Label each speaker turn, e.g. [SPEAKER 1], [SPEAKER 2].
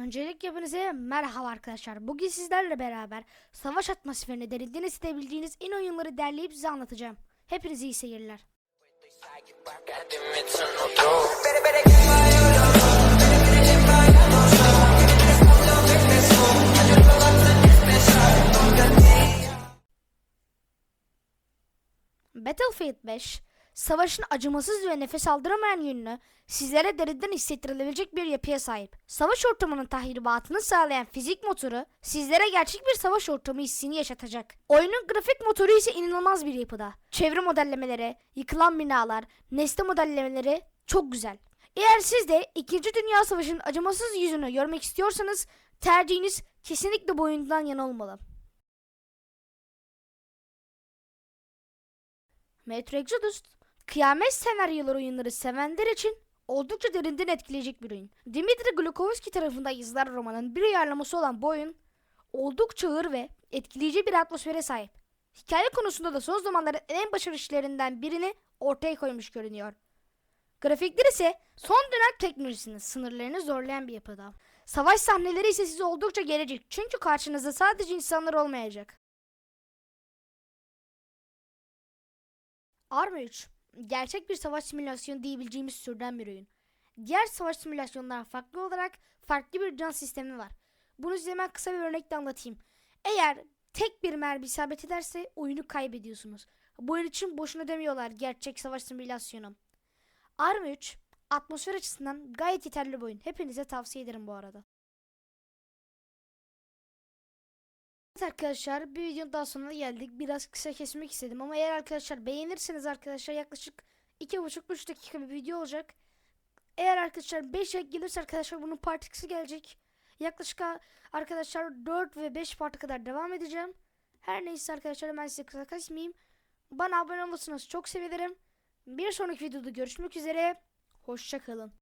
[SPEAKER 1] Öncelikle hepinize merhaba arkadaşlar. Bugün sizlerle beraber savaş atmosferini derinden hissedebileceğiniz en oyunları derleyip size anlatacağım. Hepinize iyi seyirler. Battlefield 5, savaşın acımasız ve nefes aldıramayan yönünü sizlere derinden hissettirilebilecek bir yapıya sahip. Savaş ortamının tahribatını sağlayan fizik motoru sizlere gerçek bir savaş ortamı hissini yaşatacak. Oyunun grafik motoru ise inanılmaz bir yapıda. Çevre modellemeleri, yıkılan binalar, nesne modellemeleri çok güzel. Eğer siz de 2. Dünya Savaşı'nın acımasız yüzünü görmek istiyorsanız tercihiniz kesinlikle bu oyundan yana olmalı. Metro Exodus, kıyamet senaryoları oyunları sevenler için oldukça derinden etkileyecek bir oyun. Dimitri Glukovski tarafından yazılan romanın bir uyarlaması olan bu oyun, oldukça ağır ve etkileyici bir atmosfere sahip. Hikaye konusunda da son zamanların en başarılı işlerinden birini ortaya koymuş görünüyor. Grafikler ise son dönem teknolojisinin sınırlarını zorlayan bir yapıda. Savaş sahneleri ise size oldukça gelecek çünkü karşınızda sadece insanlar olmayacak. Arma 3, gerçek bir savaş simülasyonu diyebileceğimiz türden bir oyun. Diğer savaş simülasyonlardan farklı olarak farklı bir can sistemi var. Bunu size hemen kısa bir örnekle anlatayım. Eğer tek bir mermi isabet ederse oyunu kaybediyorsunuz. Bu oyun için boşuna demiyorlar gerçek savaş simülasyonu. Arma 3, atmosfer açısından gayet yeterli bir oyun. Hepinize tavsiye ederim bu arada. Evet arkadaşlar bir videonun daha sonuna geldik. Biraz kısa kesmek istedim ama eğer arkadaşlar beğenirseniz arkadaşlar yaklaşık 2,5-3 dakika bir video olacak. Eğer arkadaşlar 5 like gelirse arkadaşlar bunun part 2'si gelecek. Yaklaşık arkadaşlar 4 ve 5 parta kadar devam edeceğim. Her neyse arkadaşlar ben size kısa kesmeyeyim. Bana abone olursanız çok sevinirim. Bir sonraki videoda görüşmek üzere. Hoşçakalın.